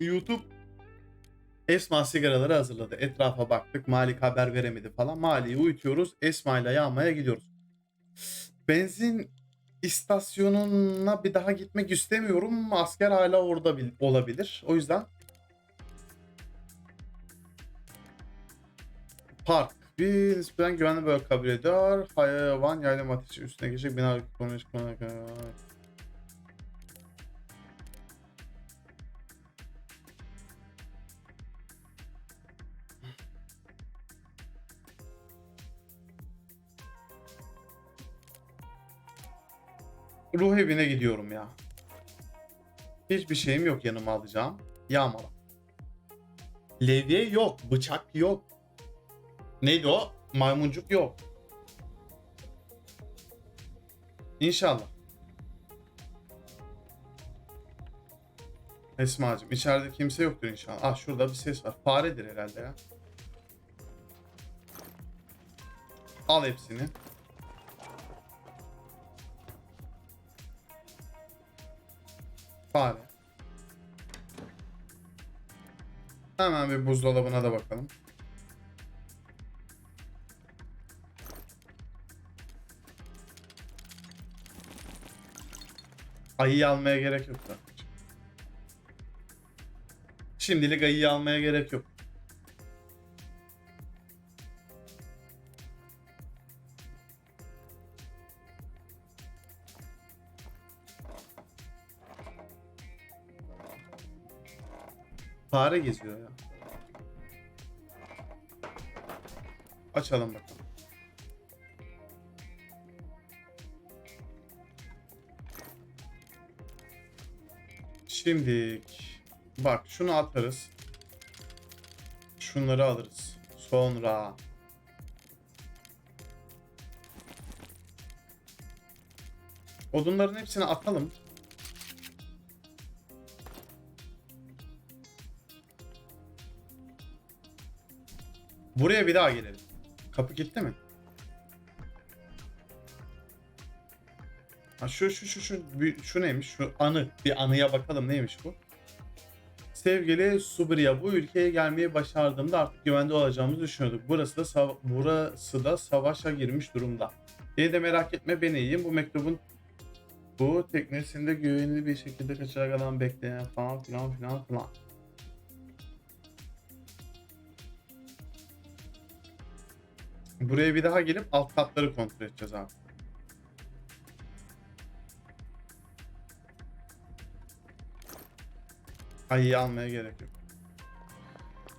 YouTube Esma sigaraları hazırladı. Etrafa baktık. Malik haber veremedi falan. Mali'yi uyutuyoruz. Esma ile yağmaya gidiyoruz. Benzin istasyonuna bir daha gitmek istemiyorum. Asker hala orada bil- olabilir. O yüzden park. Bir nispeten güvenli bölge kabul ediyor. Hayvan yaylım ateşi üstüne geçecek. Bina konuş konu. Ruh evine gidiyorum ya. Hiçbir şeyim yok yanıma alacağım. Yağmala. Levye yok. Bıçak yok. Neydi o? Maymuncuk yok. İnşallah. Esma'cığım içeride kimse yoktur inşallah. Ah şurada bir ses var. Faredir herhalde ya. Al hepsini. Fare. Hemen bir buzdolabına da bakalım. Ayıyı almaya gerek yok. Şimdilik ayıyı almaya gerek yok. Fare geziyor ya. Açalım bakalım. Şimdi bak şunu atarız. Şunları alırız. Sonra odunların hepsini atalım. Buraya bir daha gelelim. Kapı gitti mi? Ha şu şu şu şu şu neymiş? Şu anı. Bir anıya bakalım neymiş bu? Sevgili Subriya bu ülkeye gelmeyi başardığımda artık güvende olacağımızı düşünüyorduk. Burası da sav- burası da savaşa girmiş durumda. Yine de merak etme ben iyiyim. Bu mektubun bu teknesinde güvenli bir şekilde kaçarak adam bekleyen falan filan filan filan. Buraya bir daha gelip alt katları kontrol edeceğiz abi. Ayıyı almaya gerek yok.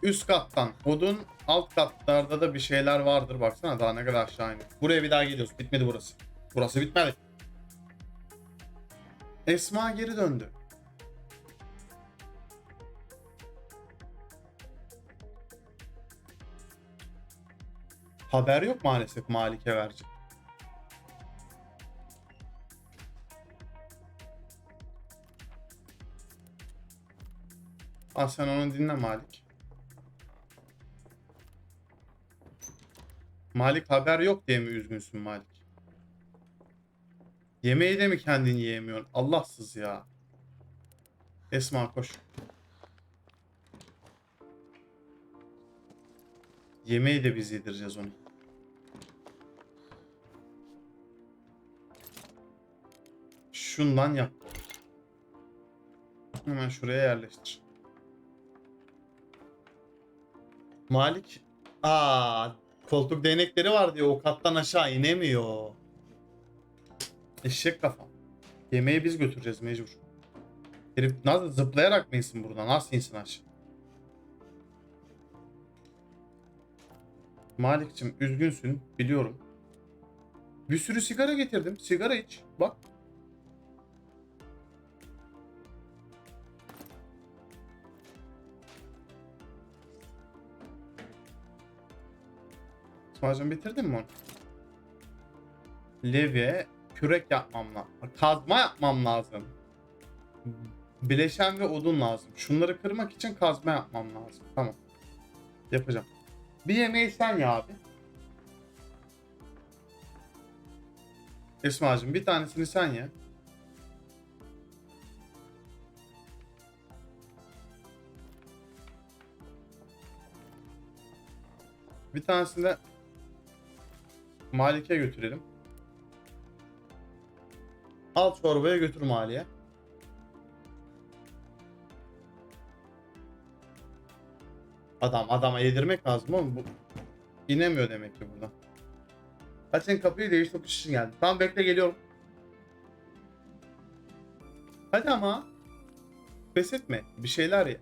Üst kattan odun, alt katlarda da bir şeyler vardır. Baksana daha ne kadar aşağı iniyor. Buraya bir daha geliyoruz. Bitmedi burası. Burası bitmedi. Esma geri döndü. Haber yok maalesef Malik'e verecek. Ah sen onu dinle Malik. Malik haber yok diye mi üzgünsün Malik? Yemeği de mi kendin yiyemiyorsun? Allahsız ya. Esma koş. Yemeği de biz yedireceğiz onu. Şundan yap. Hemen şuraya yerleştir. Malik. Aa, koltuk değnekleri var diyor. O kattan aşağı inemiyor. Eşek kafa. Yemeği biz götüreceğiz mecbur. Herif nasıl zıplayarak mı insin buradan? Nasıl insin aşağı? Malik'cim üzgünsün biliyorum. Bir sürü sigara getirdim. Sigara iç. Bak. İsmail'cim bitirdin mi onu? Levye, kürek yapmam lazım. Kazma yapmam lazım. Bileşen ve odun lazım. Şunları kırmak için kazma yapmam lazım. Tamam. Yapacağım. Bir yemeği sen ya abi. Esma'cığım bir tanesini sen ye. Bir tanesini de Malik'e götürelim. Al çorbaya götür Mali'ye. Adam adama yedirmek lazım oğlum bu inemiyor demek ki buradan. Hadi senin kapıyı değiş tokuş için geldi. Tamam bekle geliyorum. Hadi ama. Pes etme. Bir şeyler ye.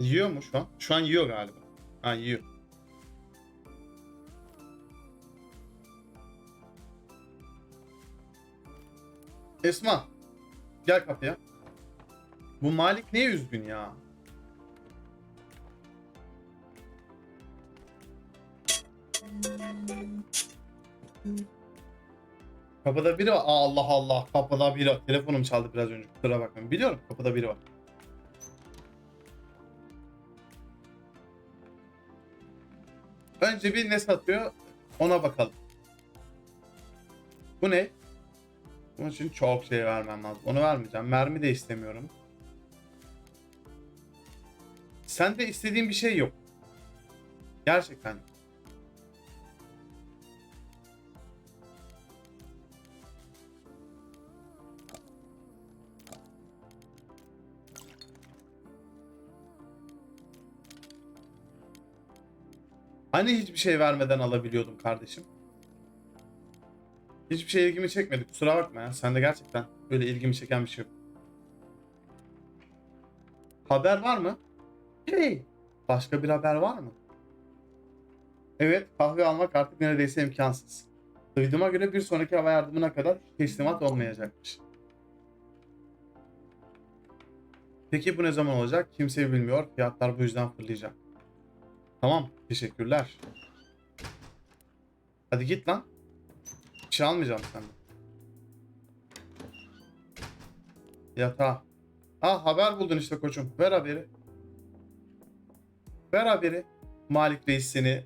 Yiyor mu şu an? Şu an yiyor galiba. Ha yiyor. Esma. Gel kapıya. Bu Malik niye üzgün ya? Kapıda biri var. Aa, Allah Allah. Kapıda biri var. Telefonum çaldı biraz önce. Kusura bakmayın. Biliyorum kapıda biri var. Önce bir ne satıyor ona bakalım. Bu ne? Bunun için çok şey vermem lazım. Onu vermeyeceğim. Mermi de istemiyorum. Sende istediğin bir şey yok. Gerçekten. Hani hiçbir şey vermeden alabiliyordum kardeşim? Hiçbir şey ilgimi çekmedi. Kusura bakma ya. Sende gerçekten böyle ilgimi çeken bir şey yok. Haber var mı? Hey! Başka bir haber var mı? Evet, kahve almak artık neredeyse imkansız. Duyduğuma göre bir sonraki hava yardımına kadar teslimat olmayacakmış. Peki bu ne zaman olacak? Kimse bilmiyor. Fiyatlar bu yüzden fırlayacak. Tamam, teşekkürler. Hadi git lan. Bir şey almayacağım senden. Yatağa. Ah haber buldun işte koçum. Ver haberi. Ver haberi. Malik Reis seni.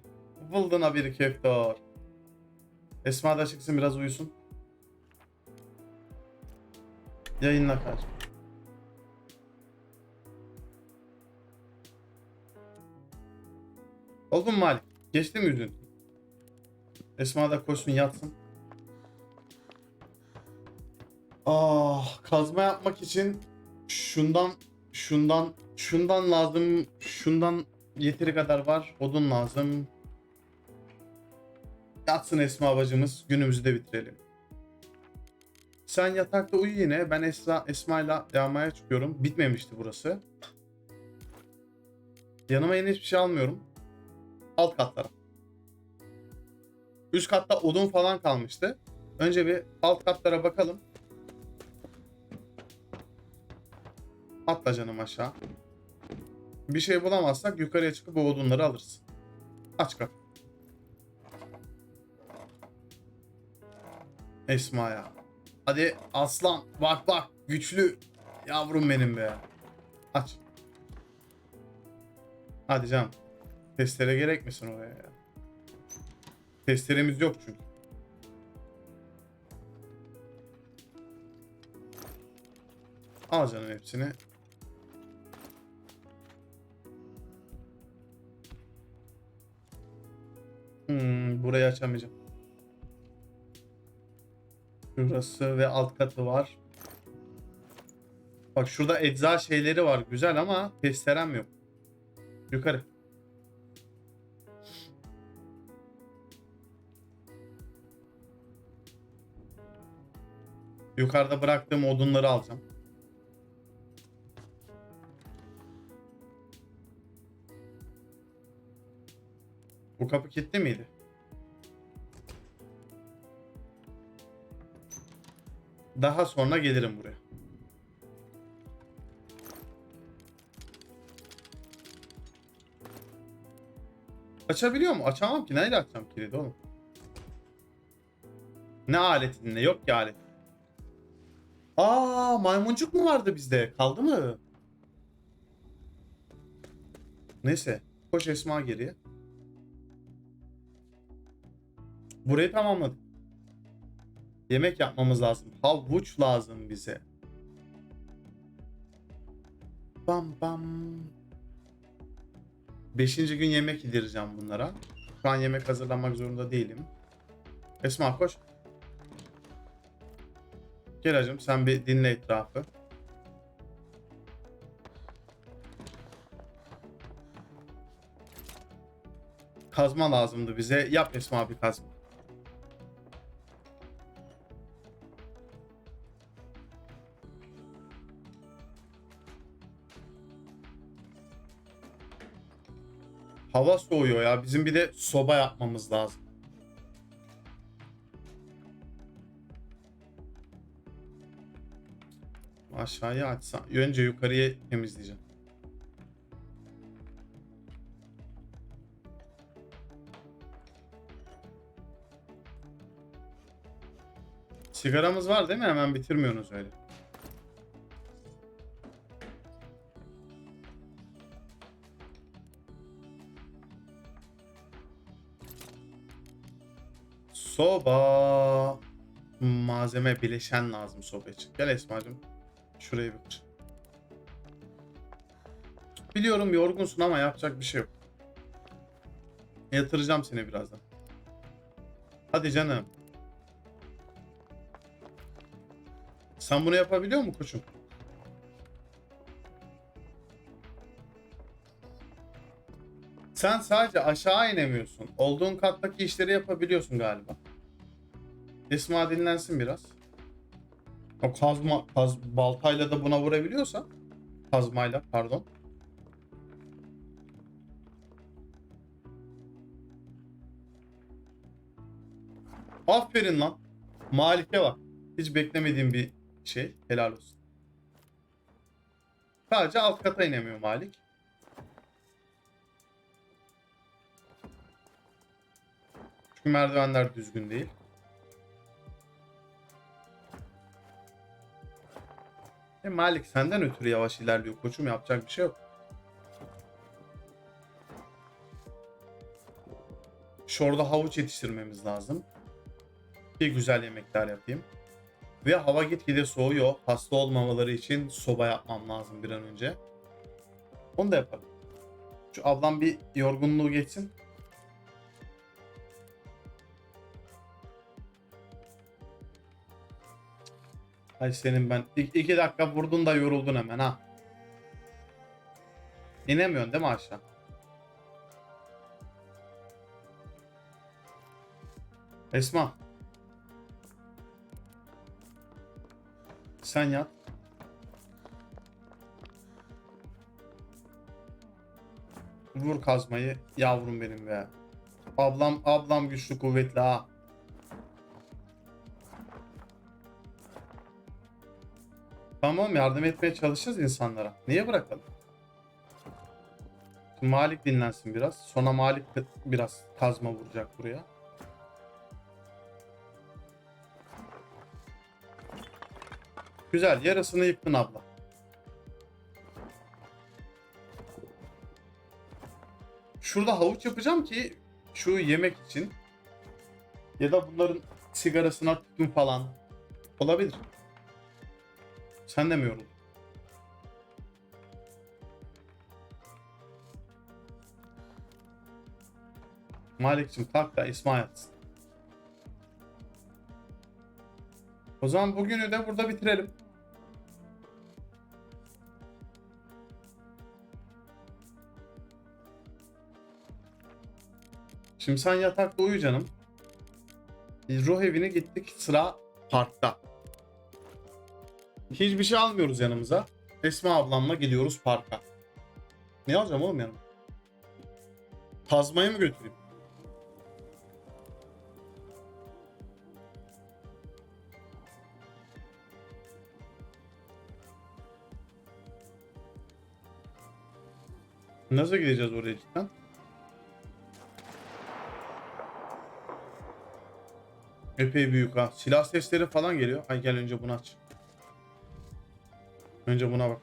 Buldun haberi köftor. Esma da çıksın biraz uyusun. Yayınla kaç. Oldu mu Malik? Geçti mi üzüntü? Esma da koşsun yatsın. Ah kazma yapmak için şundan şundan şundan lazım şundan yeteri kadar var odun lazım. Yatsın Esma bacımız günümüzü de bitirelim. Sen yatakta uyu yine ben Esra Esma'yla yağmaya çıkıyorum. Bitmemişti burası. Yanıma yine hiçbir şey almıyorum. Alt katlara. Üst katta odun falan kalmıştı. Önce bir alt katlara bakalım. Atla canım aşağı. Bir şey bulamazsak yukarıya çıkıp o odunları alırız. Aç kapı. Esma'ya. Hadi aslan bak bak güçlü yavrum benim be. Aç. Hadi canım. Testere gerek misin oraya ya? Testeremiz yok çünkü. Al canım hepsini. Hmm, burayı açamayacağım. Şurası ve alt katı var. Bak şurada ecza şeyleri var güzel ama testerem yok. Yukarı. Yukarıda bıraktığım odunları alacağım. Bu kapı kilitli miydi? Daha sonra gelirim buraya. Açabiliyor mu? Açamam ki. Neyle açacağım kilidi oğlum? Ne aletinde? Yok ki alet. Aa maymuncuk mu vardı bizde? Kaldı mı? Neyse. Koş Esma geriye. Burayı tamamladık. Yemek yapmamız lazım. Havuç lazım bize. Bam bam. Beşinci gün yemek yedireceğim bunlara. Şu an yemek hazırlamak zorunda değilim. Esma koş. Gel hacım sen bir dinle etrafı. Kazma lazımdı bize. Yap Esma bir kazma. Hava soğuyor ya. Bizim bir de soba yapmamız lazım. Aşağıya açsam. Önce yukarıya temizleyeceğim. Sigaramız var değil mi? Hemen bitirmiyorsunuz öyle. Soba. Malzeme bileşen lazım soba için. Gel Esma'cığım. Şurayı bir. Biliyorum yorgunsun ama yapacak bir şey yok. Yatıracağım seni birazdan. Hadi canım. Sen bunu yapabiliyor musun koçum? Sen sadece aşağı inemiyorsun. Olduğun kattaki işleri yapabiliyorsun galiba. Esma dinlensin biraz. O kazma, kaz, baltayla da buna vurabiliyorsa. Kazmayla pardon. Aferin lan. Malik'e bak. Hiç beklemediğim bir şey. Helal olsun. Sadece alt kata inemiyor Malik. Çünkü merdivenler düzgün değil. E Malik senden ötürü yavaş ilerliyor koçum yapacak bir şey yok. Şurada havuç yetiştirmemiz lazım. Bir güzel yemekler yapayım. Ve hava gitgide soğuyor. Hasta olmamaları için soba yapmam lazım bir an önce. Onu da yapalım. Şu ablam bir yorgunluğu geçsin. Ay senin ben. İ- iki dakika vurdun da yoruldun hemen ha. İnemiyorsun değil mi aşağı? Esma. Sen yat. Vur kazmayı yavrum benim be. Ablam ablam güçlü kuvvetli ha. Tamam yardım etmeye çalışacağız insanlara. Niye bırakalım? Şimdi Malik dinlensin biraz. Sonra Malik biraz kazma vuracak buraya. Güzel. Yarısını yıktın abla. Şurada havuç yapacağım ki şu yemek için. Ya da bunların sigarasına tütün falan. Olabilir. Sen de mi yoruldun? Malik'cim kalk da İsmail yatsın. O zaman bugünü de burada bitirelim. Şimdi sen yatakta uyu canım. Ruh evine gittik sıra parkta. Hiçbir şey almıyoruz yanımıza. Esma ablamla gidiyoruz parka. Ne alacağım oğlum yanıma? Kazmayı mı götüreyim? Nasıl gideceğiz oraya cidden? Epey büyük ha. Silah sesleri falan geliyor. Hay gel önce bunu aç. Önce buna bak.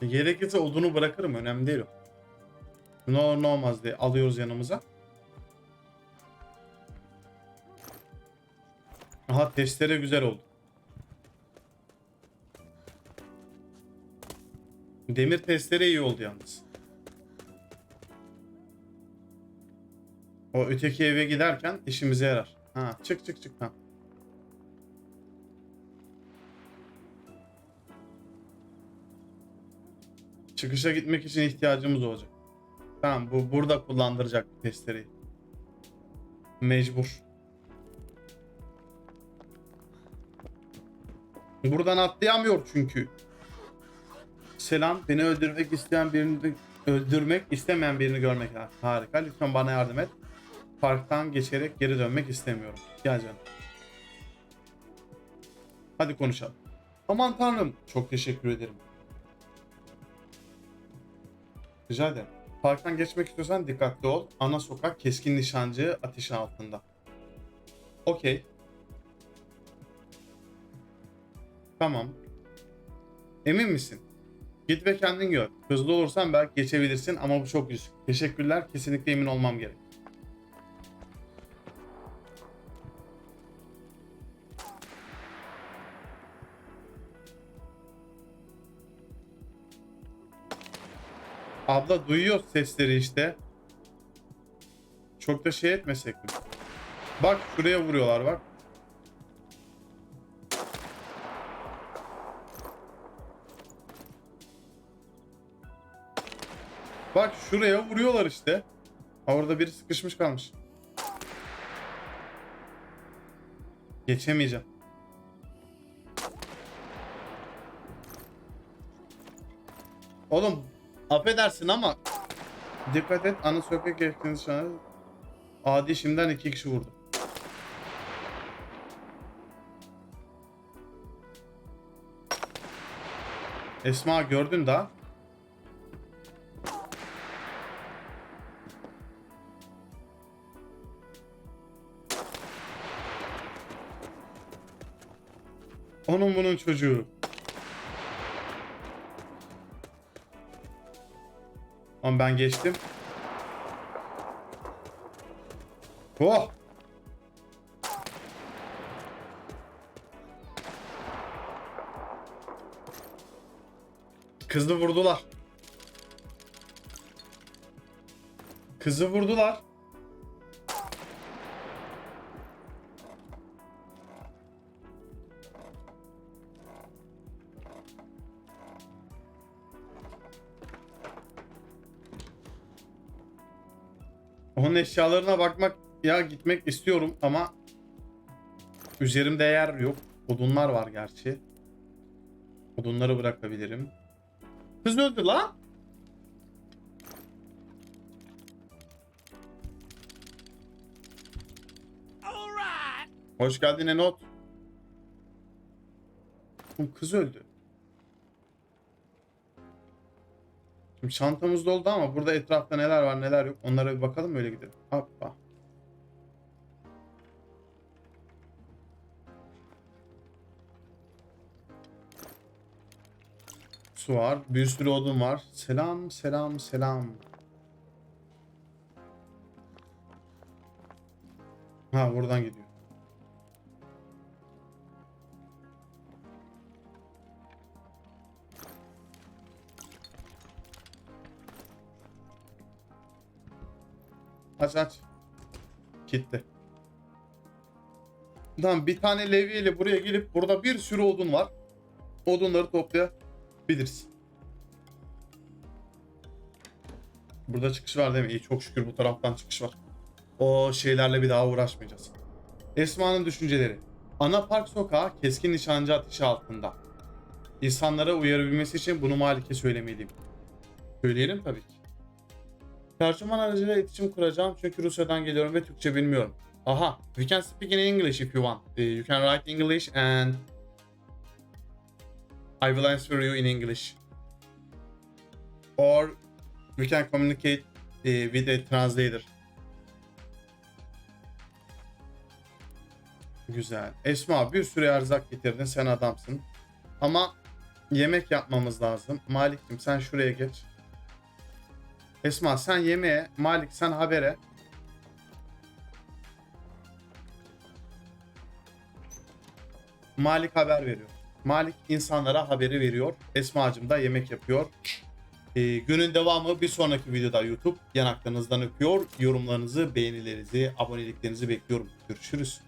Gerekirse odunu bırakırım. Önemli değil o. Ne olur ne olmaz diye alıyoruz yanımıza. Aha testere güzel oldu. Demir testere iyi oldu yalnız. O öteki eve giderken işimize yarar. Ha çık çık çık. Ha. Çıkışa gitmek için ihtiyacımız olacak. Tamam bu burada kullandıracak bu. Mecbur. Buradan atlayamıyor çünkü. Selam. Beni öldürmek isteyen birini öldürmek istemeyen birini görmek ha- harika. Lütfen bana yardım et. Parktan geçerek geri dönmek istemiyorum. Gel canım. Hadi konuşalım. Aman tanrım. Çok teşekkür ederim. Rica ederim. Parktan geçmek istiyorsan dikkatli ol. Ana sokak keskin nişancı ateşi altında. Okey. Tamam. Emin misin? Git ve kendin gör. Hızlı olursan belki geçebilirsin ama bu çok risk. Teşekkürler. Kesinlikle emin olmam gerek. Abla duyuyor sesleri işte. Çok da şey etmesek mi? Bak şuraya vuruyorlar bak. Bak şuraya vuruyorlar işte. Ha, Orada biri sıkışmış kalmış. Geçemeyeceğim. Oğlum affedersin ama dikkat et ana sokak şu an. Adi şimdiden iki kişi vurdu. Esma gördün daha. Onun bunun çocuğu. Ama ben geçtim. Oh! Kızı vurdular. Kızı vurdular. Onun eşyalarına bakmak ya gitmek istiyorum ama üzerimde yer yok. Odunlar var gerçi. Odunları bırakabilirim. Kız öldü lan. Hoş geldin Enot. Oğlum Kız öldü. Şimdi çantamız doldu ama burada etrafta neler var neler yok onlara bir bakalım öyle gidelim. Hoppa. Su var. Bir sürü odun var. Selam selam selam. Ha buradan gidiyor. Aç aç. Gitti. Tamam bir tane levyeyle buraya gelip burada bir sürü odun var. Odunları toplayabiliriz. Burada çıkış var değil mi? İyi çok şükür bu taraftan çıkış var. O şeylerle bir daha uğraşmayacağız. Esma'nın düşünceleri. Ana park sokağı keskin nişancı ateşi altında. İnsanlara uyarabilmesi için bunu Malik'e söylemeliyim. Söyleyelim tabii ki. Tercüman aracıyla iletişim kuracağım çünkü Rusya'dan geliyorum ve Türkçe bilmiyorum. Aha, we can speak in English if you want. Uh, you can write English and I will answer you in English. Or we can communicate uh, with a translator. Güzel. Esma bir sürü erzak getirdin sen adamsın. Ama yemek yapmamız lazım. Malik'cim sen şuraya geç. Esma sen yemeğe, Malik sen habere. Malik haber veriyor. Malik insanlara haberi veriyor. Esma'cım da yemek yapıyor. Ee, günün devamı bir sonraki videoda YouTube. Yanaklarınızdan öpüyor. Yorumlarınızı, beğenilerinizi, aboneliklerinizi bekliyorum. Görüşürüz.